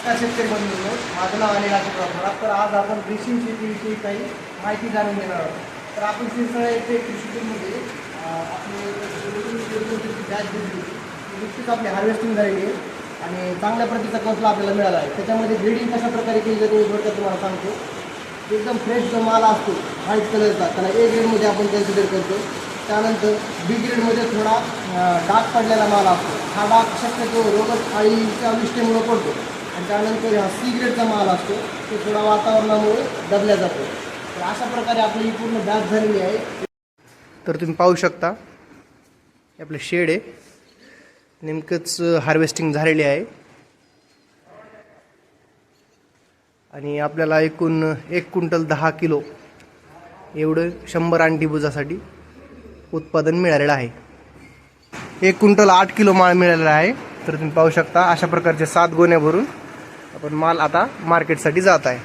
नमस्कार शेतकरी बंधूंनो माझं नाव अनिल आशिषराव थोरात तर आज आपण रेशीम शेतीविषयी काही माहिती जाणून घेणार आहोत. तर आपण सिरसाळा येथे कृषीमध्ये आपली बॅच दिली नुकतीच आपली हार्वेस्टिंग झालेली आहे. आणि चांगल्या प्रतीचा कसला आपल्याला मिळाला आहे. त्याच्यामध्ये ग्रेडिंग कशा प्रकारे केली जाते थोडक्यात तुम्हाला सांगतो. एकदम फ्रेश जो माल असतो व्हाईट कलरचा त्याला ए ग्रेडमध्ये आपण कन्सिडर करतो. त्यानंतर बी ग्रेडमध्ये थोडा डाग पडलेला माल असतो. हा डाग शक्यतो रोगच आळीच्या विष्ठेमुळं पडतो. आणि त्यानंतर हा सी माल असतो तो थोडा वातावरणामुळे दबल्या जातो. तर अशा प्रकारे आपली ही पूर्ण बॅच झालेली आहे. तर तुम्ही पाहू शकता हे आपलं शेड आहे. नेमकंच हार्वेस्टिंग झालेली आहे. आणि आपल्याला एकूण एक क्विंटल दहा किलो एवढं शंभर अंडी बुजासाठी उत्पादन मिळालेलं आहे. एक क्विंटल आठ किलो माल मिळालेला आहे. तर तुम्ही पाहू शकता अशा प्रकारचे सात गोण्या भरून आपण माल आता मार्केटसाठी जात आहे.